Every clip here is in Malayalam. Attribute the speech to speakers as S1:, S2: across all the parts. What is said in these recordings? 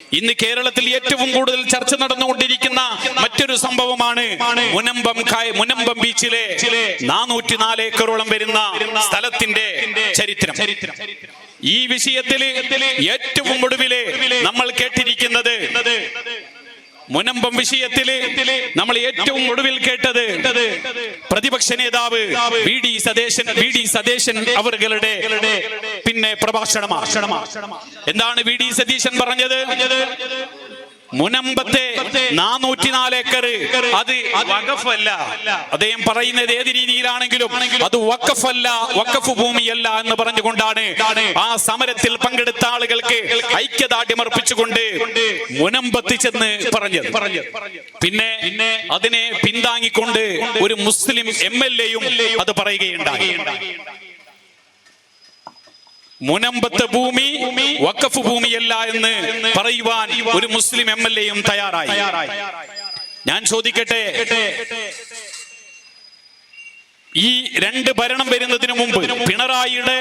S1: ഇന്ന് കേരളത്തിൽ ഏറ്റവും കൂടുതൽ ചർച്ച നടന്നുകൊണ്ടിരിക്കുന്ന മറ്റൊരു സംഭവമാണ് മുനമ്പം മുനമ്പം ബീച്ചിലെ നാനൂറ്റി നാല് ഏക്കറോളം വരുന്ന സ്ഥലത്തിന്റെ ചരിത്രം. ഈ വിഷയത്തിൽ ഏറ്റവും ഒടുവിലെ നമ്മൾ കേട്ടിരിക്കുന്നത് മുനമ്പം വിഷയത്തിൽ നമ്മൾ ഏറ്റവും ഒടുവിൽ കേട്ടത് പ്രതിപക്ഷ നേതാവ് V D Satheesan V D Satheesan അവരുടെ പിന്നെ പ്രഭാഷണമാണ്. എന്താണ് വി ഡി സതീശൻ പറഞ്ഞത്? മുനമ്പത്തെ നാനൂറ്റിനാല് ഏക്കർ. അത് വഖഫല്ല. അദ്ദേഹം പറയുന്നത് ഏത് രീതിയിലാണെങ്കിലും അത് വഖഫല്ല വഖഫ് ഭൂമിയല്ല എന്ന് പറഞ്ഞുകൊണ്ടാണ് ആ സമരത്തിൽ പങ്കെടുത്ത ആളുകൾക്ക് ഐക്യദാർഢ്യം അർപ്പിച്ചുകൊണ്ട് മുനമ്പത്ത് ചെന്ന് പറഞ്ഞത്. പിന്നെ അതിനെ പിന്താങ്ങിക്കൊണ്ട് ഒരു മുസ്ലിം എം എൽ എയും അത് പറയുകയുണ്ടായി. മുനമ്പത്തെ ഭൂമി വക്കഫ് ഭൂമിയല്ല എന്ന് പറയുവാൻ ഒരു മുസ്ലിം എം എൽ എയും തയ്യാറായി. ഞാൻ ചോദിക്കട്ടെ? ഈ രണ്ട് ഭരണം വരുന്നതിന് മുമ്പ് പിണറായിയുടെ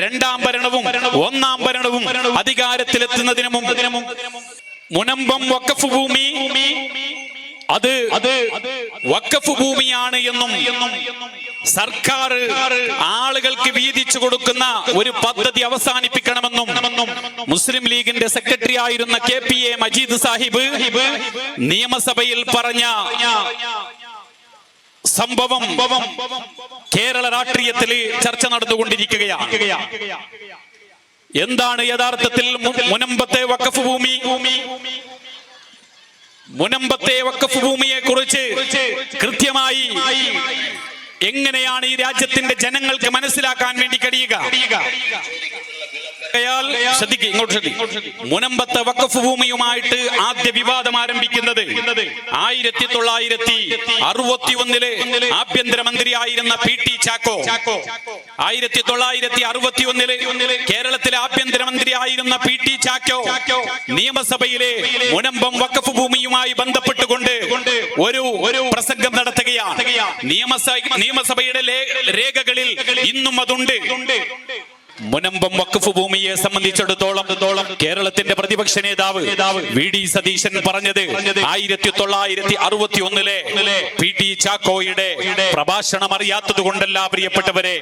S1: രണ്ടാം ഭരണവും ഒന്നാം ഭരണവും അധികാരത്തിലെത്തുന്നതിന് മുമ്പ് മുനമ്പം വക്കഫ് ഭൂമി അത് അത് വക്കഫ് ഭൂമിയാണ് എന്നും സർക്കാർ ആളുകൾക്ക് വീതിച്ചു കൊടുക്കുന്ന ഒരു പദ്ധതി അവസാനിപ്പിക്കണമെന്നും മുസ്ലിം ലീഗിന്റെ സെക്രട്ടറി ആയിരുന്ന K P A Majeed Sahib നിയമസഭയിൽ പറഞ്ഞ സംഭവം കേരള രാഷ്ട്രീയത്തിൽ ചർച്ച നടന്നുകൊണ്ടിരിക്കുകയാണ്. എന്താണ് യഥാർത്ഥത്തിൽ മുനമ്പത്തെ വക്കഫ് ഭൂമി? മുനമ്പത്തെ വക്കഫ് ഭൂമിയെ കുറിച്ച് കൃത്യമായി എങ്ങനെയാണ് ഈ രാജ്യത്തിന്റെ ജനങ്ങൾക്ക് മനസ്സിലാക്കാൻ വേണ്ടി കഴിയുക? അയാൾ ശ്രദ്ധിക്കുക ഇങ്ങോട്ട് ശ്രദ്ധിക്കുക മുനമ്പത്തെ വഖഫ് ഭൂമിയുമായിട്ട് ആദ്യ വിവാദം ആരംഭിക്കുന്നത് ആയിരത്തി തൊള്ളായിരത്തി അറുപത്തി ഒന്നിൽ ആഭ്യന്തരമന്ത്രിയായിരുന്ന പി ടി ചാക്കോ. ആയിരത്തി തൊള്ളായിരത്തി അറുപത്തി ഒന്നിൽ കേരളത്തിലെ ആഭ്യന്തരമന്ത്രിയായിരുന്ന പി ടി ചാക്കോ നിയമസഭയിലെ മുനമ്പം വക്കഫ് ഭൂമിയുമായി ബന്ധപ്പെട്ടുകൊണ്ട് ഒരു ഒരു പ്രസംഗം നടത്തുകയാണ്. നിയമസഭ നിയമസഭയുടെ രേഖകളിൽ ഇന്നും അതുണ്ട്. മുനമ്പം വക്കഫ് ഭൂമിയെ സംബന്ധിച്ചിടത്തോളം കേരളത്തിന്റെ പ്രതിപക്ഷ നേതാവ് വി ഡി സതീശൻ പറഞ്ഞത് ആയിരത്തി തൊള്ളായിരത്തി അറുപത്തി ഒന്നിലെ പി ടി ചാക്കോയുടെ പ്രഭാഷണം അറിയാത്തത് കൊണ്ടല്ല പ്രിയപ്പെട്ടവരെ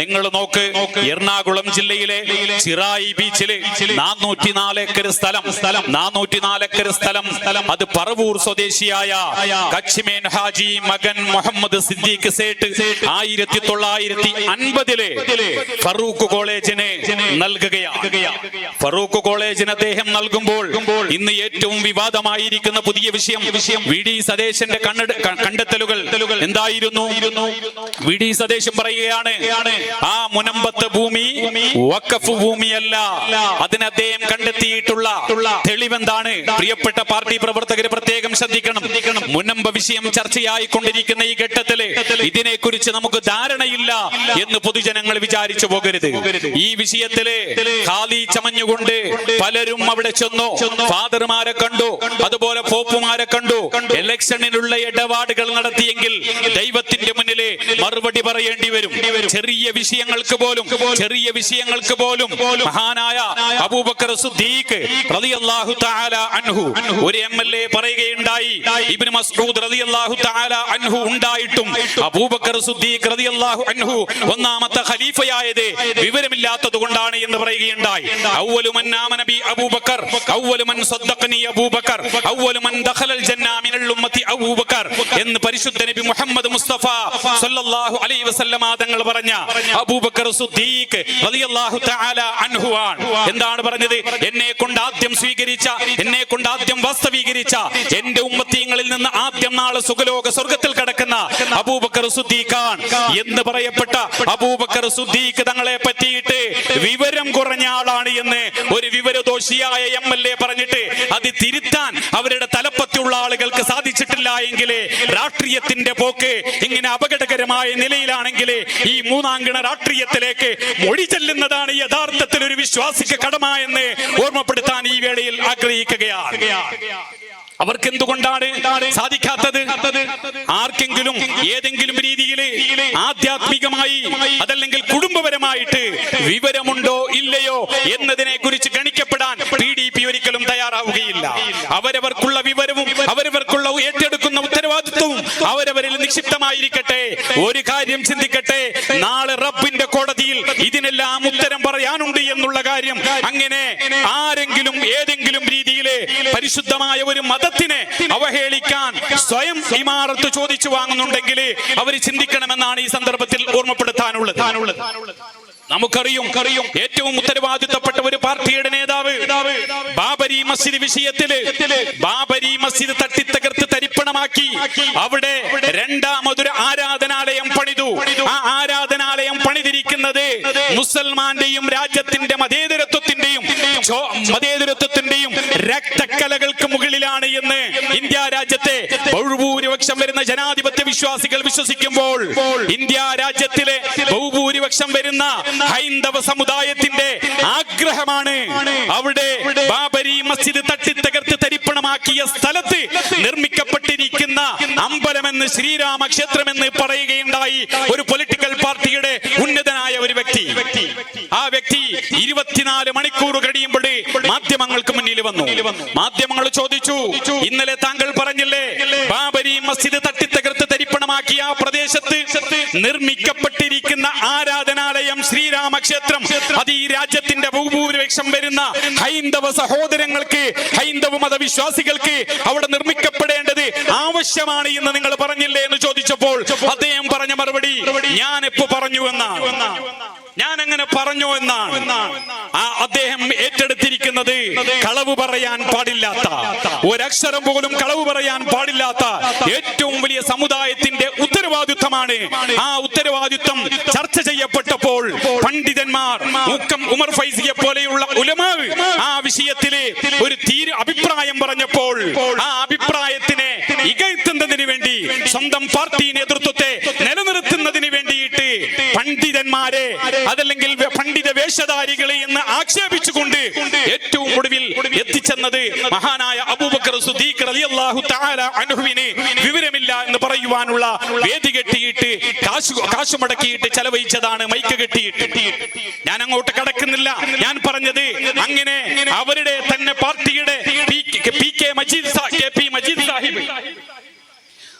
S1: നിങ്ങൾ നോക്ക് എറണാകുളം ജില്ലയിലെ ചിറായി ബീച്ചിൽ നാനൂറ്റിനാല് ഏക്കർ സ്ഥലം നാനൂറ്റിനാല് ഏക്കർ സ്ഥലം അത് പറവൂർ സ്വദേശിയായ കച്ചിമേൻ ഹാജി മകൻ മുഹമ്മദ് സിദ്ദീഖ് സേട്ട് ആയിരത്തി തൊള്ളായിരത്തി അൻപതിലെ ഫറൂഖ് കോളേജിന് നൽകുകയാണ്. ഫറൂഖ് കോളേജിന് അദ്ദേഹം നൽകുമ്പോൾ ഇന്ന് ഏറ്റവും വിവാദമായിരിക്കുന്ന പുതിയ വിഷയം വി ഡി സതേശന്റെ കണ്ടെത്തലുകൾ എന്തായിരുന്നു? വി ഡി സതേശൻ പറയുകയാണ് ആ മുനമ്പത്ത് ഭൂമി വക്കഫ് ഭൂമിയല്ല. അതിന് അദ്ദേഹം കണ്ടെത്തിയിട്ടുള്ള തെളിവെന്താണ്? പ്രിയപ്പെട്ട പാർട്ടി പ്രവർത്തകര് പ്രത്യേകം ശ്രദ്ധിക്കണം. മുനമ്പ വിഷയം ചർച്ചയായി കൊണ്ടിരിക്കുന്ന ഈ ഘട്ടത്തിൽ ഇതിനെക്കുറിച്ച് നമുക്ക് ധാരണയില്ല എന്ന് പൊതുജനങ്ങൾ വിചാരിച്ചു പോകരുത്. ഈ വിഷയത്തിൽ ഖാലി ചമഞ്ഞുകൊണ്ട് പലരും അവിടെ ചെന്നു. ഫാദർമാരെ കണ്ടു. അതുപോലെ പോപ്പുമാരെ കണ്ടു. ഇലക്ഷനിലുള്ള ഇടപാടുകൾ നടത്തിയെങ്കിൽ ദൈവത്തിന്റെ മുന്നിലെ മറുപടി പറയേണ്ടി വരും. ചെറിയ വിഷയങ്ങൾക്ക് പോലും ചെറിയ വിഷയങ്ങൾക്ക് പോലും മഹാനായ അബൂബക്കർ സുദ്ദീഖ് റളിയല്ലാഹു തആല അൻഹു ഒരു എം എൽ എ പറയുകയുണ്ടായി. ഇബ്നു മസ്ഊദ് റളിയല്ലാഹു തആല അൻഹു ഉണ്ടായിട്ടും അബൂബക്കർ സുദ്ദീഖ് റളിയല്ലാഹു അൻഹു ഒന്നാമത്തെ ഖലീഫയായത് വിവരമില്ലാത്തത് കൊണ്ടാണ് എന്ന് പറയുകയുണ്ടായി. എന്ന് പരിശുദ്ധ നബി മുഹമ്മദ് മുസ്തഫ സല്ലല്ലാഹു അലൈഹി വസല്ലമ തങ്ങൾ പറഞ്ഞ അബൂബക്കർ സുദ്ദീഖ് റളിയല്ലാഹു തആല അൻഹു എന്താണ് പറഞ്ഞത്? എന്നെ കൊണ്ട് ആദ്യം സ്വീകരിച്ച എന്നെ കൊണ്ട് ആദ്യം വാസ്തവീകരിച്ച എന്റെ ഉമ്മത്തീങ്ങളിൽ നിന്ന് ആദ്യം നാളെ സുഖലോക സ്വർഗത്തിൽ കിടക്കുന്ന അബൂബക്കർ സുദ്ദീഖാണ്. എന്ന് പറയപ്പെട്ട അബൂബക്കർ സുദ്ദീഖ് തങ്ങളെ പറ്റിയിട്ട് വിവരം കുറഞ്ഞ ആളാണ് എന്ന് ഒരു വിവരദോഷിയായ എം എൽ എ പറഞ്ഞിട്ട് അത് തിരുത്താൻ അവരുടെ തലപ്പത്തുള്ള ആളുകൾക്ക് സാധിച്ചിട്ടില്ല എങ്കിൽ രാഷ്ട്രീയത്തിന്റെ പോക്ക് ഇങ്ങനെ അപകടകരമായ നിലയിലാണെങ്കിൽ ഈ മൂന്നാംഗണ രാഷ്ട്രീയത്തിലേക്ക് മൊഴി ചെല്ലുന്നതാണ് യഥാർത്ഥത്തിൽ ഒരു വിശ്വാസിക്ക് കടമ എന്ന് ഓർമ്മപ്പെടുത്താൻ ഈ വേളയിൽ ആഗ്രഹിക്കുകയാണ്. അവർക്ക് എന്തുകൊണ്ടാണ് സാധിക്കാത്തത്? ആർക്കെങ്കിലും ഏതെങ്കിലും രീതിയിൽ ആധ്യാത്മികമായി അതല്ലെങ്കിൽ കുടുംബപരമായിട്ട് വിവരമുണ്ടോ ഇല്ലയോ എന്നതിനെ കുറിച്ച് ഗണിക്കപ്പെടാൻ പി ഡി പി ഒരിക്കലും തയ്യാറാവുകയില്ല അവരവർക്കുള്ള വിവരവും അവരവർക്കുള്ള ഏറ്റെടുക്കുന്ന ഉത്തരവാദിത്വവും അവരവരിൽ നിക്ഷിപ്തമായിരിക്കട്ടെ. ഒരു കാര്യം ചിന്തിക്കട്ടെ. നാളെ റബ്ബിന്റെ കോടതിയിൽ ഇതിനെല്ലാം ഉത്തരം പറയാനുണ്ട് എന്നുള്ള കാര്യം അങ്ങനെ ആരെങ്കിലും ഏതെങ്കിലും രീതിയിലെ പരിശുദ്ധമായ ഒരു മതത്തിനെ അവഹേളിക്കാൻ സ്വയം ഇമാറത്ത് ചോദിച്ചു വാങ്ങുന്നുണ്ടെങ്കിൽ അവർ ചിന്തിക്കണമെന്നാണ് ഈ സന്ദർഭത്തിൽ ഓർമ്മപ്പെടുത്താനുള്ളത്. നമുക്കറിയും ഏറ്റവും ഉത്തരവാദിത്തപ്പെട്ട ഒരു പാർട്ടിയുടെ നേതാവ് ബാബരി മസ്ജിദ് വിഷയത്തിൽ ബാബരി മസ്ജിദ് തട്ടിത്തകർത്ത് തരിപ്പണമാക്കി. അവിടെ രണ്ടാമതൊരു ആരാധനാലയം പണിതു. ആ പണിതിരിക്കുന്നത് മുസൽമാന്റെയും രാജ്യത്തിന്റെ മതേതരത്വത്തിന്റെയും മതേതരത്വത്തിന്റെയും രക്തക്കലകൾക്ക് മുകളിലാണ് എന്ന് ഇന്ത്യ രാജ്യത്തെ ബഹുഭൂരിപക്ഷം വരുന്ന ജനാധിപത്യ വിശ്വാസികൾ വിശ്വസിക്കുമ്പോൾ ഇന്ത്യ രാജ്യത്തിലെ ബഹുഭൂരിപക്ഷം വരുന്ന ഹൈന്ദവ സമുദായത്തിന്റെ ആഗ്രഹമാണ് അവിടെ ബാബരി മസ്ജിദ് തട്ടിത്തകർത്ത് തരിപ്പണമാക്കിയ സ്ഥലത്ത് നിർമ്മിക്കപ്പെട്ടിരിക്കുന്ന അമ്പലമെന്ന് ശ്രീരാമ ക്ഷേത്രമെന്ന് പറയുകയുണ്ടായി. ഒരു പൊളിറ്റിക്കൽ പാർട്ടിയുടെ ഉന്നതനായ ഒരു വ്യക്തി. ആ വ്യക്തി ഇരുപത്തിനാല് മണിക്കൂർ കഴിയുമ്പോൾ മാധ്യമങ്ങൾക്ക് മുന്നിൽ വന്നു. മാധ്യമങ്ങൾ ചോദിച്ചു ഇന്നലെ താങ്കൾ പറഞ്ഞില്ലേ ബാബരി മസ്ജിദ് തട്ടിത്തകർത്ത് തരിപ്പണമാക്കിയ ആ പ്രദേശത്ത് നിർമ്മിക്കപ്പെട്ടിരിക്കുന്ന ആരാധനാലയം ശ്രീരാമക്ഷേത്രം. അത് ഈ രാജ്യത്തിന്റെ ബഹുഭൂരിപക്ഷം വരുന്ന ഹൈന്ദവ സഹോദരങ്ങൾക്ക് ഹൈന്ദവ മതവിശ്വാസികൾക്ക് അവിടെ നിർമ്മിക്കപ്പെടേണ്ടത് ആവശ്യമാണ് എന്ന് നിങ്ങൾ പറഞ്ഞില്ലേ എന്ന് ചോദിച്ചപ്പോൾ അദ്ദേഹം പറഞ്ഞ മറുപടി ഞാൻ എപ്പോ പറഞ്ഞു എന്നാണ് ഞാൻ അങ്ങനെ പറഞ്ഞു എന്നാണ്. ആ അദ്ദേഹം ഏറ്റെടുത്തിരിക്കുന്നത് കളവ് പറയാൻ പാടില്ലാത്ത ഒരക്ഷരം പോലും കളവ് പറയാൻ പാടില്ലാത്ത ഏറ്റവും വലിയ സമുദായത്തിന്റെ ഉത്തരവാദിത്വമാണ്. ആ ഉത്തരവാദിത്വം ചർച്ച ചെയ്യപ്പെട്ടപ്പോൾ പണ്ഡിതന്മാർ മുക്കം ഉമർ ഫൈസിയെ പോലെയുള്ള ഉലമാവ് ആ വിഷയത്തിൽ ഒരു തീരു അഭിപ്രായം പറഞ്ഞപ്പോൾ ആ അഭിപ്രായത്തിനെ ഇകഴ്ത്തുന്നതിന് വേണ്ടി സ്വന്തം പാർട്ടി നേതൃത്വത്തെ വേണ്ടിയിട്ട് പണ്ഡിതന്മാരെ അതല്ലെങ്കിൽ പണ്ഡിത വേഷധാരികളെ എന്ന് ആക്ഷേപിച്ചുകൊണ്ട് ഏറ്റവും ഒടുവിൽ എത്തിച്ചെന്നത് മഹാനായ അബൂബക്കർ അനുഹുവിന് വിവരമില്ല എന്ന് പറയുവാനുള്ള വേദി കെട്ടിയിട്ട് കാശു കാശു മുടക്കിയിട്ട് ചെലവഴിച്ചതാണ് മൈക്ക് കെട്ടിയിട്ട്. ഞാൻ അങ്ങോട്ട് കടക്കുന്നില്ല. ഞാൻ പറഞ്ഞത് അങ്ങനെ അവരുടെ തന്നെ പാർട്ടിയുടെ P K- Majeed K P Majeed Sahib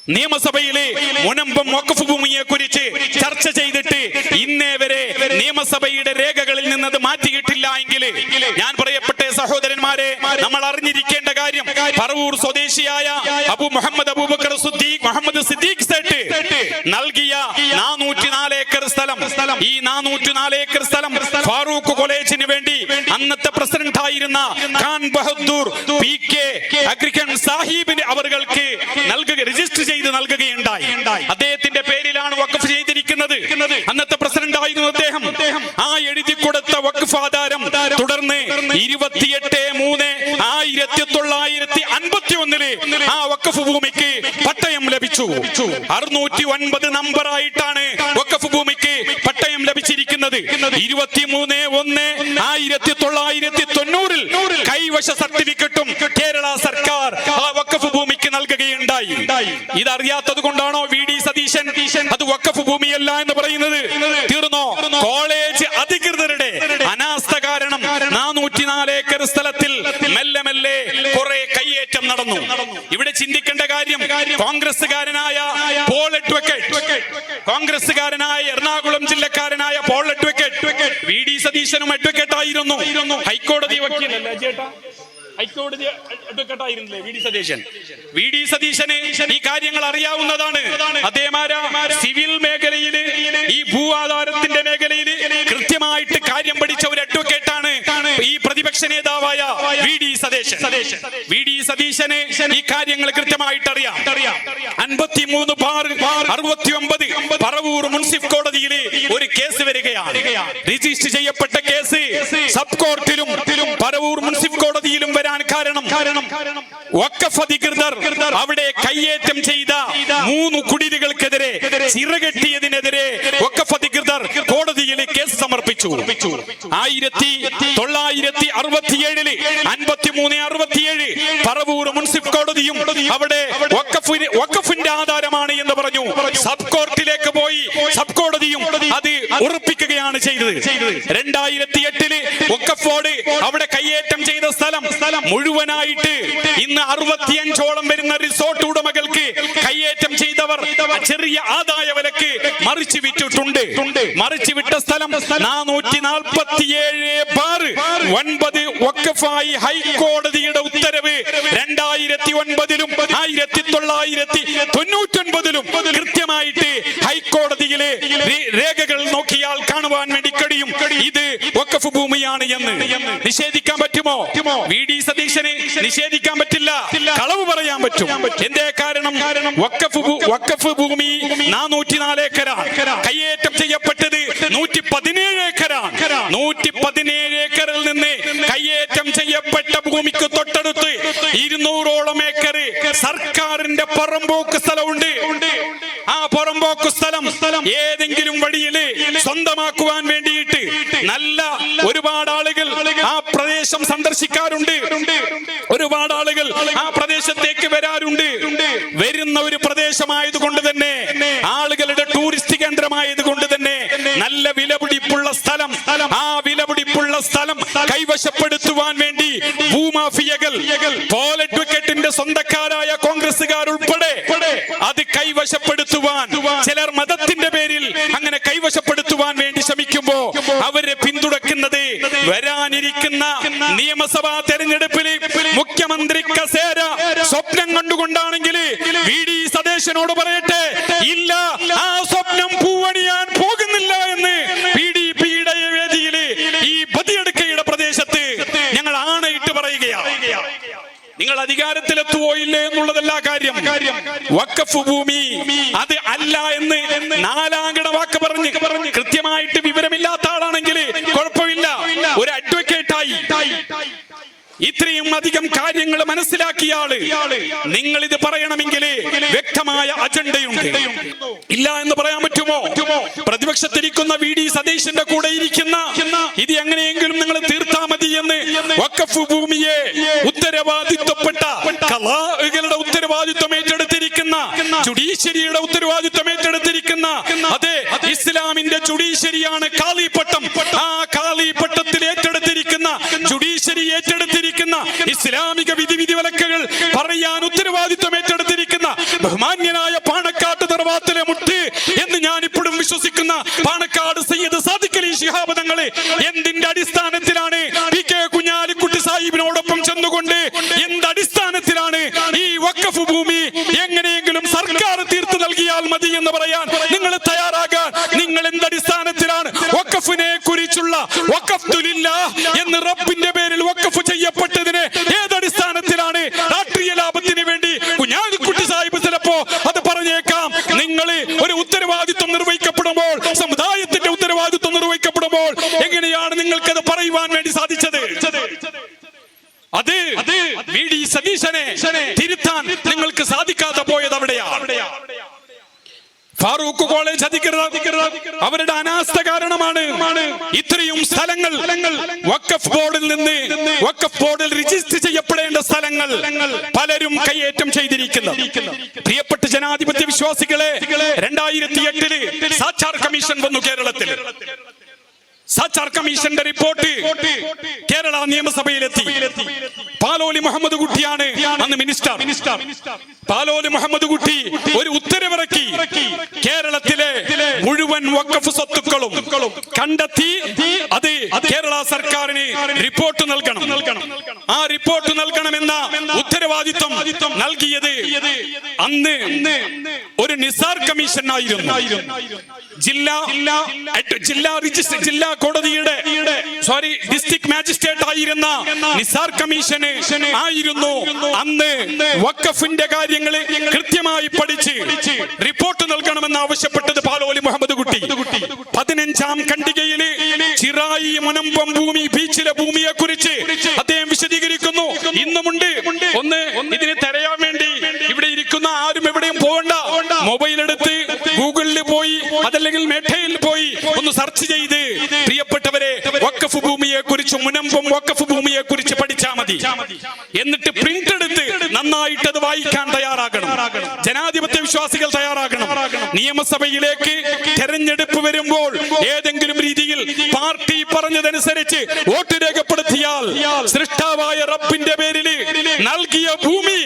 S1: നിയമസഭയിലെ മുനമ്പം വഖഫ് ഭൂമിയെ കുറിച്ച് ചർച്ച ചെയ്തിട്ട് ഇന്നേ വരെ നിയമസഭയുടെ രേഖകളിൽ നിന്നത് മാറ്റിയിട്ടില്ല എങ്കിൽ ഞാൻ പറയപ്പെട്ട സഹോദരന്മാരെ നമ്മൾ അറിഞ്ഞിരിക്കേണ്ട കാര്യം പറവൂർ സ്വദേശിയായ അബു മുഹമ്മദ് അബൂബക്കർ സുദ്ദീഖ് മുഹമ്മദ് സിദ്ദീഖ് സെട്ട് നൽകിയ നാനൂറ്റി നാല് ഏക്കർ സ്ഥലം. ഈ നാനൂറ്റി നാല് ഏക്കർ സ്ഥലം ഫാറൂഖ് കോളേജിന് വേണ്ടി അന്നത്തെ പ്രസിഡന്റ് ആയിരുന്ന ഖാൻ ബഹദൂർ പി കെ അഗ്രിക്കൻ സാഹിബിന് അവർക്ക് നൽകുക രജിസ്റ്റർ ചെയ്ത് നൽകുകയുണ്ടായി. ചെയ്തിരിക്കുന്നത് അന്നത്തെ പ്രസിഡന്റ് ആയിരുന്നു അദ്ദേഹം. ആ എഴുതി കൊടുത്ത വഖഫ് ആധാരം തുടർന്ന് ഇരുപത്തിയെട്ട് മൂന്ന് ആയിരത്തി തൊള്ളായിരത്തി അൻപത്തി ഒന്നിൽ ആ വഖഫ് ഭൂമിക്ക് പട്ടയം ലഭിച്ചു. അറുന്നൂറ്റി ഒൻപത് നമ്പർ ആയിട്ടാണ് വഖഫ് ഭൂമിക്ക് പട്ടയം ലഭിച്ചിരിക്കുന്നത്. ഇരുപത്തിമൂന്ന് ഒന്ന് ആയിരത്തി തൊള്ളായിരത്തി തൊണ്ണൂറിൽ കൈവശ സർട്ടിഫിക്കറ്റും കേരള സർക്കാർ ആ നൽകുകയുണ്ടായി. ഇതറിയാത്തത് കൊണ്ടാണോ വി ഡി സതീശൻ അത് വക്കഫ് ഭൂമിയല്ല എന്ന് പറയുന്നത്? തീർന്നോ? കോളേജ് അധികൃതരുടെ അനാസ്ഥ കാരണം നാനൂറ്റി നാല് ഏക്കർ സ്ഥലത്തിൽ മെല്ലെ മെല്ലെ കുറെ കയ്യേറ്റം നടന്നു. ഇവിടെ ചിന്തിക്കേണ്ട കാര്യം കോൺഗ്രസ്സുകാരനായ പോൾ കോൺഗ്രസ്സുകാരനായ എറണാകുളം ജില്ലക്കാരനായ പോൾ അഡ്വക്കേറ്റ് വി ഡി സതീശനും അഡ്വക്കേറ്റ് ആയിരുന്നു. ഹൈക്കോടതി വക്കീലല്ലേ ചേട്ടാ? ഹൈക്കോടതി advocate V D Satheesan? V D സതീശന് ഈ കാര്യങ്ങൾ അറിയാവുന്നതാണ്. അദ്ദേഹം സിവിൽ മേഖലയിൽ ഈ ഭൂ ആധാരത്തിന്റെ മേഖലയിൽ കൃത്യമായിട്ട് കാര്യം പഠിച്ച ഒരു അഡ്വക്കേറ്റ് ആണ് ഈ പ്രതിപക്ഷ നേതാവായ V D Satheesan. V D സതീശന് ഈ കാര്യങ്ങൾ കൃത്യമായിട്ട് അറിയാം. അൻപത്തിമൂന്ന് ബാർ അറുപത്തി ഒമ്പത് പറവൂർ മുൻസിഫ് കോടതിയിൽ ഒരു കേസ് വരികയാണ്. രജിസ്റ്റർ ചെയ്യപ്പെട്ട കേസ് സബ് കോർട്ടിലും പറവൂർ മുൻസിഫ് കോടതിയിലും വരാൻ കാരണം വക്കഫ് അധികൃതർ അവിടെ കയ്യേറ്റം ചെയ്ത മൂന്ന് കുടിലുകൾക്കെതിരെ ചിറകെട്ടിയതിനെതിരെ വക്കഫ് അധികൃതർ കോടതിയിൽ കേസ് സമർപ്പിച്ചു. ആയിരത്തി തൊള്ളായിരത്തി അറുപത്തിയേഴിൽ അൻപത്തി മൂന്ന് അറുപത്തിയേഴ് പറവൂർ മുൻസിഫ് കോടതിയും അവിടെ വക്കഫിന്റെ ആധാരമാണ് എന്ന് പറഞ്ഞു. സബ് കോർട്ടിലേക്ക് പോയി സബ് കോടതിയും അത് ഉറപ്പിക്കുകയാണ് ചെയ്തത്. രണ്ടായിരത്തി എട്ടിൽ ബോർഡ് അവിടെ കയ്യേറ്റം ചെയ്ത സ്ഥലം മുഴുവനായിട്ട് ഇന്ന് അറുപത്തിയഞ്ചോളം വരുന്ന റിസോർട്ട് ഉടമകൾക്ക് കയ്യേറ്റം ചെയ്തവർ ചെറിയ ആദായ വിലക്ക് മറിച്ചു വിറ്റിട്ടുണ്ട്. മറിച്ചു വിട്ട സ്ഥലം നാനൂറ്റി നാൽപ്പത്തിയേഴ് ബാർ. ഒൻപത് വക്കഫായി ഹൈക്കോടതിയുടെ ഉത്തരവ് രണ്ടായിരത്തി ഒൻപതിലും ആയിരത്തി തൊള്ളായിരത്തി തൊണ്ണൂറ്റൊൻപതിലും കൃത്യമായിട്ട് ഹൈക്കോടതിയിലെ രേഖകൾ നോക്കിയാൽ കാണുവാൻ വേണ്ടി കഴിയും. ഇത് ഭൂമിയാണ് എന്ന് നിഷേധിക്കാൻ പറ്റുമോ? വി ഡി സതീശന് നിഷേധിക്കാൻ പറ്റില്ല. കളവ് പറയാൻ പറ്റും. എന്തേ കാരണം? വക്കഫ് വക്കഫ് ഭൂമി നാനൂറ്റി നാല് ഏക്കറാണ് കയ്യേറ്റം ചെയ്യപ്പെട്ടത് നൂറ്റി പതിനേഴ് ഏക്കറാണ് നൂറ്റി പതിനേഴ് ഏക്കറിൽ നിന്ന് കയ്യേറ്റം ചെയ്യപ്പെട്ട ഭൂമിക്ക് തൊട്ടടുത്ത് ഇരുന്നൂറോളം ഏക്കർ സർക്കാരിന്റെ പറമ്പോക്ക് സ്ഥലമുണ്ട്. പുറമ്പോക്ക് സ്ഥലം ഏതെങ്കിലും വഴിയിൽ സ്വന്തമാക്കുവാൻ വേണ്ടിയിട്ട് നല്ല ഒരുപാട് ആളുകൾ ആ പ്രദേശം സന്ദർശിക്കാറുണ്ട്. ഒരുപാട് ആളുകൾ ആ പ്രദേശത്തേക്ക് വരാറുണ്ട്. വരുന്ന ഒരു പ്രദേശമായത് കൊണ്ട് തന്നെ ആളുകളുടെ ടൂറിസ്റ്റ് കേന്ദ്രമായതുകൊണ്ട് തന്നെ നല്ല വിലപിടിപ്പുള്ള സ്ഥലം. ആ വിലപിടിപ്പുള്ള സ്ഥലം കൈവശപ്പെടുത്തുവാൻ വേണ്ടി ഭൂമാഫിയകൾ പോൾ അഡ്വക്കേറ്റിന്റെ സ്വന്തക്കാരായ കോൺഗ്രസുകാർ ഉൾപ്പെടെ കൈവശപ്പെടുത്തുവാൻ. ചിലർ മതത്തിന്റെ പേരിൽ അങ്ങനെ കൈവശപ്പെടുത്തുവാൻ വേണ്ടി ശ്രമിക്കുമ്പോ അവരെ പിന്തുണക്കുന്നത് വരാനിരിക്കുന്ന നിയമസഭാ തെരഞ്ഞെടുപ്പിൽ മുഖ്യമന്ത്രി കസേര സ്വപ്നം കണ്ടുകൊണ്ടാണെങ്കിൽ വി ഡി പറയട്ടെ ഇല്ല ആ സ്വപ്നം പൂവണിയാൻ പോകുന്നില്ല എന്ന് പി ഡി പിയുടെ വേദിയിൽ ഈ ബദിയടുക്കയുടെ പ്രദേശത്ത് ഞങ്ങൾ ആണയിട്ട് പറയുകയാണ്. നിങ്ങൾ അധികാരത്തിലെത്തുവോ ഇല്ലേ എന്നുള്ളതല്ല കാര്യം. വക്കഫ് ഭൂമി. അത് അല്ല എന്ന് നാലാങ്കട വാക്ക് പറഞ്ഞ് കൃത്യമായിട്ട് വിവരമില്ലാത്ത ആളാണെങ്കിൽ കുഴപ്പമില്ല. ഒരു അഡ്വക്കേറ്റായി. ഇത്രയും അധികം കാര്യങ്ങൾ മനസ്സിലാക്കിയ ആൾ നിങ്ങൾ ഇത് പറയണമെങ്കിൽ വ്യക്തമായ അജണ്ടയുണ്ട്. ഇല്ല എന്ന് പറയാൻ പറ്റുമോ? പ്രതിപക്ഷത്തിരിക്കുന്ന വി ഡി സതീശന്റെ കൂടെ ഇരിക്കുന്ന ഇത് എങ്ങനെയെങ്കിലും നിങ്ങൾ തീർത്താ മതി എന്ന് വക്കഫ് ഭൂമിയെ ഉത്തരവാദിത്വപ്പെട്ട ഏറ്റെടുത്തിരിക്കുന്ന ജുഡീഷ്യരിയുടെ ഉത്തരവാദിത്വം ഏറ്റെടുത്തിരിക്കുന്ന അതെ ഇസ്ലാമിന്റെ ജുഡീഷ്യറിയാണ് കാളിപ്പട്ടം. ആ കാളിപ്പട്ടത്തിൽ ഏറ്റെടുത്തിരിക്കുന്ന ജുഡീഷ്യറി ഏറ്റെടുത്തിരിക്കുന്ന ഇസ്ലാമിക വിധിവിധി വിധി വിലക്കുകൾ പറയാൻ ഉത്തരവാദിത്വം ഏറ്റെടുത്തിരിക്കുന്ന ബഹുമാന്യനായ പാണക്കാട്ട് തറവാത്തിലെ മുട്ട് എന്ന് ഞാൻ ഇപ്പോഴും വിശ്വസിക്കുന്ന പാണക്കാട് സയ്യിദ് സാദിഖലി ശിഹാബദങ്ങളെ ശിഹാബ് തങ്ങളെ എന്തിന്റെ അടിസ്ഥാനത്തിലാണ് പി കെ കുഞ്ഞാലിക്കുട്ടി സാഹിബിനോടൊപ്പം ചെന്നുകൊണ്ട് എന്ത് അടിസ്ഥാനത്തിലാണ് ഈ വക്കഫ് ഭൂമി നൽകിയാൽ മതി എന്ന് പറയാൻ നിങ്ങൾ തയ്യാറാകാൻ നിങ്ങൾ എന്ത് അടിസ്ഥാനത്തിലാണ് വക്കഫിനെ കുറിച്ചുള്ള വക്കഫ്തുലില്ല എന്ന് റബ്ബിന്റെ പേരിൽ വക്കഫ് ചെയ്യപ്പെട്ടതിന് ഏതടിസ്ഥാനത്തിലാണ്? രാഷ്ട്രീയ ലാഭത്തിന് വേണ്ടി കുഞ്ഞാലിക്കുട്ടി സാഹിബ് ചിലപ്പോ അത് പറഞ്ഞേക്കാം. നിങ്ങൾ ഒരു ഉത്തരവാദിത്വം നിർവഹിക്കപ്പെടുമ്പോൾ സമുദായത്തിന്റെ ഉത്തരവാദിത്വം നിർവഹിക്കപ്പെടുമ്പോൾ എങ്ങനെയാണ് നിങ്ങൾക്ക് അത് പറയുവാൻ വേണ്ടി സാധിച്ചത്? അത് വി ഡി സതീശനെ തിരുത്താൻ നിങ്ങൾക്ക് സാധിക്കാതെ പോയത് അവിടെയാണ് ഫാറൂഖ് കോളേജ് അധികൃതർ അവരുടെ അനാസ്ഥ കാരണമാണ്. ഇത്രയും സ്ഥലങ്ങൾ വക്കഫ് ബോർഡിൽ നിന്ന് വക്കഫ് ബോർഡിൽ രജിസ്റ്റർ ചെയ്യപ്പെടേണ്ട സ്ഥലങ്ങൾ പലരും കൈയേറ്റം ചെയ്തിരിക്കുന്നു. പ്രിയപ്പെട്ട ജനാധിപത്യ വിശ്വാസികളെ രണ്ടായിരത്തി എട്ടിൽ സാക്ഷാർ കമ്മീഷൻ വന്നു കേരളത്തിൽ. സാച്ചാർ കമ്മീഷന്റെ റിപ്പോർട്ട്. കേരള നിയമസഭയിലെത്തി. പാലോലി മുഹമ്മദ് കുട്ടിയാണ് അന്ന് മിനിസ്റ്റർ. പാലോലി മുഹമ്മദ് കുട്ടി ഒരു ഉത്തരവിറക്കി. കേരളത്തിലെ മുഴുവൻ വക്കഫ് സ്വത്തുക്കളും കണ്ടെത്തി അത് കേരള സർക്കാരിന് റിപ്പോർട്ട് നൽകണം. ആ റിപ്പോർട്ട് നൽകണമെന്ന ഉത്തരവാദിത്വം നൽകിയത് അന്ന് നിസാർ കമ്മീഷൻ ആയിരുന്നു ജില്ലാ ജില്ലാ രജിസ്റ്റർ ജില്ലാ കോടതിയുടെ സോറി ഡിസ്ട്രിക്ട് മാജിസ്ട്രേറ്റ് ആയിരുന്ന നിസാർ കമ്മീഷന് ആയിരുന്നു. അന്ന് വക്കഫിന്റെ കാര്യങ്ങൾ കൃത്യമായി പഠിച്ച് റിപ്പോർട്ട് നൽകണമെന്ന് ആവശ്യപ്പെട്ടത് പാലോലി മുഹമ്മദ് കുട്ടി. പതിനഞ്ചാം ഖണ്ഡികയിൽ ചിറായി മുനമ്പം ഭൂമി ബീച്ചിലെ ഭൂമിയെ കുറിച്ച് അദ്ദേഹം വിശദീകരിക്കുന്നു. ഇന്നുമുണ്ട്. ഒന്ന് ഇതിന് തെരയാൻ ആരും എവിടെയും പോകണ്ട. മൊബൈൽ എടുത്ത് ഗൂഗിളിൽ പോയി അതല്ലെങ്കിൽ മെട്ടയിൽ പോയി ഒന്ന് സെർച്ച് ചെയ്ത് വക്കഫ് ഭൂമിയെ കുറിച്ച് മുനമ്പും വക്കഫ് ഭൂമിയെ കുറിച്ച് പഠിച്ചാൽ മതി. എന്നിട്ട് പ്രിന്റ് എടുത്ത് നന്നായിട്ട് അത് വായിക്കാൻ തയ്യാറാകണം. ജനാധിപത്യ വിശ്വാസികൾ തയ്യാറാകണം. നിയമസഭയിലേക്ക് തെരഞ്ഞെടുപ്പ് വരുമ്പോൾ ഏതെങ്കിലും രീതിയിൽ പാർട്ടി പറഞ്ഞതനുസരിച്ച് വോട്ട് രേഖപ്പെടുത്തിയാൽ സൃഷ്ടാവായ റബ്ബിന്റെ പേരിൽ നൽകിയ ഭൂമി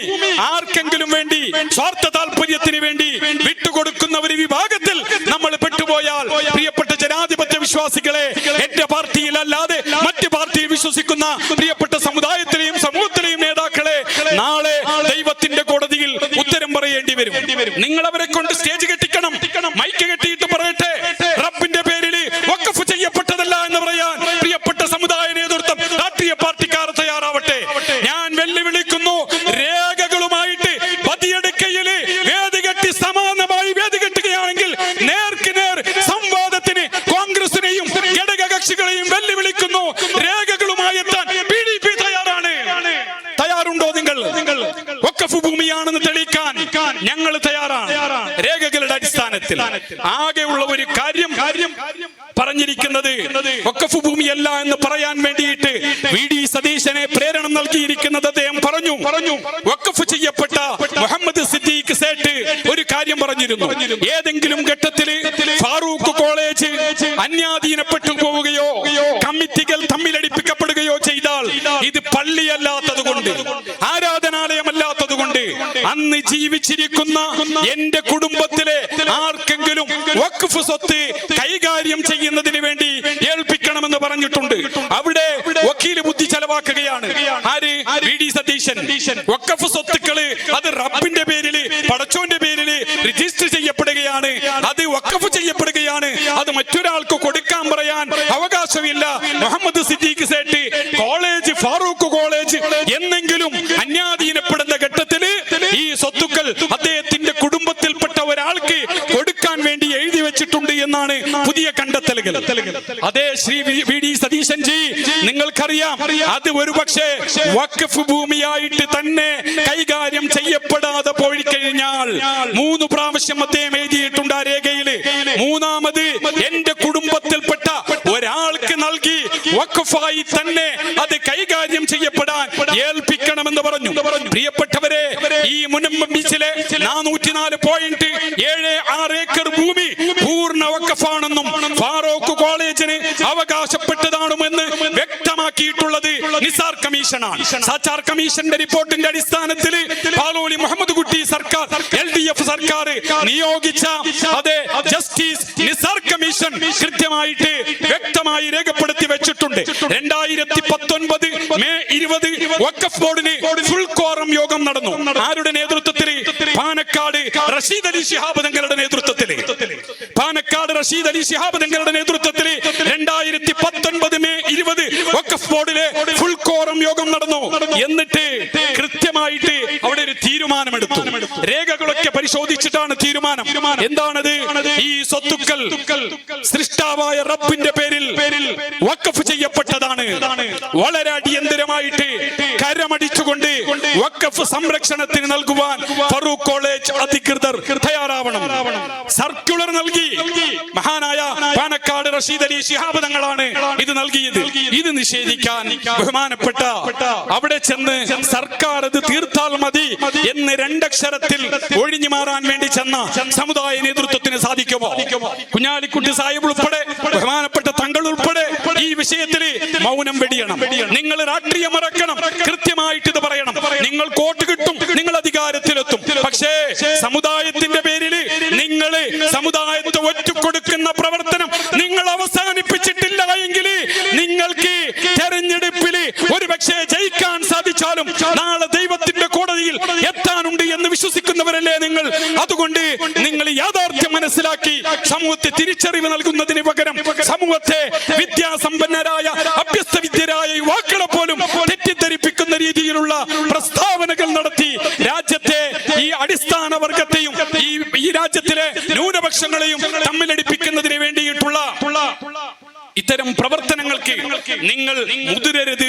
S1: ആർക്കെങ്കിലും വേണ്ടി സ്വാർത്ഥ താല്പര്യത്തിന് വേണ്ടി വിട്ടുകൊടുക്കുന്ന ഒരു വിഭാഗത്തിൽ നമ്മൾ പെട്ടുപോയാൽ പ്രിയപ്പെട്ട ജനാധിപത്യ വിശ്വാസികളെ എന്റെ പാർട്ടിയിൽ അല്ലാതെ മറ്റു പാർട്ടിയിൽ വിശ്വസിക്കുന്ന പ്രിയപ്പെട്ട സമുദായത്തിലെയും സമൂഹത്തിലെയും നേതാക്കളെ നാളെ ദൈവത്തിന്റെ കോടതിയിൽ ഉത്തരം പറയേണ്ടി വരും. നിങ്ങൾ അവരെ കൊണ്ട് സ്റ്റേജ് കെട്ടിക്കണം മൈക്ക് കെട്ടിയിട്ട് വഖഫ് തെളിയിക്കാൻ ഞങ്ങൾ തയ്യാറാണ്. രേഖകളുടെ അടിസ്ഥാനത്തിൽ ആകെയുള്ള ഒരു കാര്യം പറഞ്ഞിരിക്കുന്നത് വഖഫ് ഭൂമിയല്ല എന്ന് പറയാൻ വേണ്ടിയിട്ട് വി ഡി സതീശനെ പ്രേരണം നൽകിയിരിക്കുന്നത് അദ്ദേഹം പറഞ്ഞു. പറഞ്ഞു. വഖഫ് ചെയ്യപ്പെട്ട മുഹമ്മദ് സിദ്ദീഖ് സേട്ട് ഒരു കാര്യം പറഞ്ഞിരുന്നു. ഏതെങ്കിലും ഘട്ടത്തിൽ ഫാറൂഖ് കോളേജ് അന്യാധീനപ്പെട്ടു പോവുകയോ കമ്മിറ്റികൾ തമ്മിലടിപ്പിക്കപ്പെടുകയോ ചെയ്താൽ ഇത് പള്ളിയല്ലാത്തത് കൊണ്ട് ആരാധനാലയമല്ലാത്തത് കൊണ്ട് അന്ന് ജീവിച്ചിരിക്കുന്ന എന്റെ കുടുംബത്തിലെ ആർക്കെങ്കിലും വഖഫ് സ്വത്ത് കൈകാര്യം ചെയ്യുന്നതിന് വേണ്ടി ഏൽപ്പിക്കണമെന്ന് പറഞ്ഞിട്ടുണ്ട്. അവിടെ വക്കീൽ ബുദ്ധി ചെലവാക്കുകയാണ്. ആര്? V D Satheesan. വഖഫ് സ്വത്തുക്കൾ എന്നാണ് പുതിയ കണ്ടെത്തലുകൾ. അതേ ശ്രീ വി- ഡി സതീശൻ ജി നിങ്ങൾക്കറിയാം അത് ഒരുപക്ഷെ വഖഫ് ഭൂമിയായിട്ട് തന്നെ കൈകാര്യം ചെയ്യപ്പെടാതെ പോയി കഴിഞ്ഞാൽ മൂന്ന് പ്രാവശ്യം അദ്ദേഹം എഴുതിയിട്ടുണ്ട് ആ രേഖയിൽ മൂന്നാമത് വഖഫായി തന്നെ അത് കൈകാര്യം ചെയ്യപ്പെടാൻ ഏൽപ്പിക്കണമെന്ന് പറഞ്ഞു. പ്രിയപ്പെട്ടവരെ ഈ മുനമ്പിച്ചിലെ നാനൂറ്റിനാല് പോയിന്റ് ഏഴ് ആറ് ഏക്കർ ഭൂമി പൂർണ വഖഫാണെന്നും ഫാറൂഖ് കോളേജിന് അവകാശപ്പെട്ടതാണെന്ന് വ്യക്തമാക്കിയിട്ടുള്ളത് നിസാർ കമ്മീഷനാണ്. സച്ചാർ കമ്മീഷന്റെ റിപ്പോർട്ടിന്റെ അടിസ്ഥാനത്തിൽ പാലോളി മുഹമ്മദ് കുട്ടി സർക്കാർ എൽ ഡി എഫ് സർക്കാർ നിയോഗിച്ച അതെ ജസ്റ്റിസ് നിസാർ കമ്മീഷൻ കൃത്യമായിട്ട് വ്യക്തമായി രേഖപ്പെടുത്തി വെച്ചിട്ടുണ്ട്. രണ്ടായിരത്തി പത്തൊൻപത് മെയ് ഇരുപത് വക്കഫ് ബോർഡിന് ഫുൾ കോറം യോഗം നടന്നു. ആരുടെ നേതൃത്വത്തിൽ പാനക്കാട് റഷീദ് അലി ശിഹാബ് തങ്ങളുടെ നേതൃത്വത്തിൽ പാനക്കാട് റഷീദ് അലി ശിഹാബ് തങ്ങളുടെ നേതൃത്വത്തിൽ രണ്ടായിരത്തി പത്തൊൻപത് മെയ് ഇരുപത് ഒക്കെ ബോർഡിലെ ഫുൾ കോറം യോഗം നടന്നു. എന്നിട്ട് കൃത്യമായിട്ട് അവിടെ ഒരു തീരുമാനമെടുത്തു. രേഖകളൊക്കെ പരിശോധിച്ചിട്ടാണ് തീരുമാനം. എന്താണത്? ഈ സ്വത്തുക്കൾ സൃഷ്ടാവായ റബ്ബിന്റെ പേരിൽ വക്കഫ് ചെയ്യപ്പെട്ടതാണ്. വളരെ അടിയന്തരമായിട്ട് കരമടിച്ചുകൊണ്ട് വക്കഫ് സംരക്ഷണത്തിന് നൽകുവാൻ ഫറൂഖ് കോളേജ് അധികൃതർ തയ്യാറാവണം. സർക്കുലർ നൽകി. മഹാനായ പാനക്കാട് റഷീദ് അലി ശിഹാബ് തങ്ങളാണ് ഇത് നൽകിയത്. ഇത് നിഷേധിക്കാൻ ബഹുമാനപ്പെട്ട അവിടെ ചെന്ന് സർക്കാർ അത് തീർത്താൽ മതി. എന്ന് രണ്ടക്ഷരത്തിൽ ഒഴിഞ്ഞു മാറാൻ വേണ്ടി ചെന്ന സമുദായ നേതൃത്വത്തിന് സാധിക്കുമോ? കുഞ്ഞാലിക്കുട്ടി സാഹിബ് ഉൾപ്പെടെ ബഹുമാനപ്പെട്ട തങ്ങൾ ഉൾപ്പെടെ ഈ വിഷയത്തിൽ മൗനം വെടിയണം. നിങ്ങൾ രാഷ്ട്രീയം മറക്കണം. കൃത്യമായിട്ട് ഇത് പറയണം. നിങ്ങൾ കോട്ട് കിട്ടും. നിങ്ങൾ അധികാരത്തിലെത്തും. പക്ഷേ സമുദായത്തിന്റെ പേരിൽ നിങ്ങൾ സമുദായത്തെ ഒറ്റുകൊടുക്കുന്ന പ്രവർത്തനം നിങ്ങൾ അവസാനിപ്പിച്ചിട്ടില്ല എങ്കിൽ നിങ്ങൾക്ക് തെരഞ്ഞെടുപ്പിൽ ഒരു പക്ഷേ ജയിക്കാൻ സാധിച്ചാലും നാളെ ദൈവത്തിന്റെ കോടതിയിൽ എത്താനുണ്ട് എന്ന് വിശ്വസിക്കുന്നവരല്ലേ നിങ്ങൾ? അതുകൊണ്ട് നിങ്ങൾ യാഥാർത്ഥ്യം മനസ്സിലാക്കി സമൂഹത്തെ തിരിച്ചറിവ് നൽകുന്നതിന് പകരം സമൂഹത്തെ വിദ്യാസമ്പന്നരായ അഭ്യസ്ത വിദ്യരായ യുവാക്കളെ പോലും തെറ്റിദ്ധരിപ്പിക്കുന്ന രീതിയിലുള്ള പ്രസ്താവനകൾ നടത്തി രാജ്യത്തെ ഈ അടിസ്ഥാന വർഗത്തെയും ഈ ഈ രാജ്യത്തിലെ ന്യൂനപക്ഷങ്ങളെയും തമ്മിലടിപ്പിക്കുന്നതിന് വേണ്ടിയിട്ടുള്ള ഇത്തരം പ്രവർത്തനങ്ങൾക്ക് നിങ്ങൾ മുതിരരുത്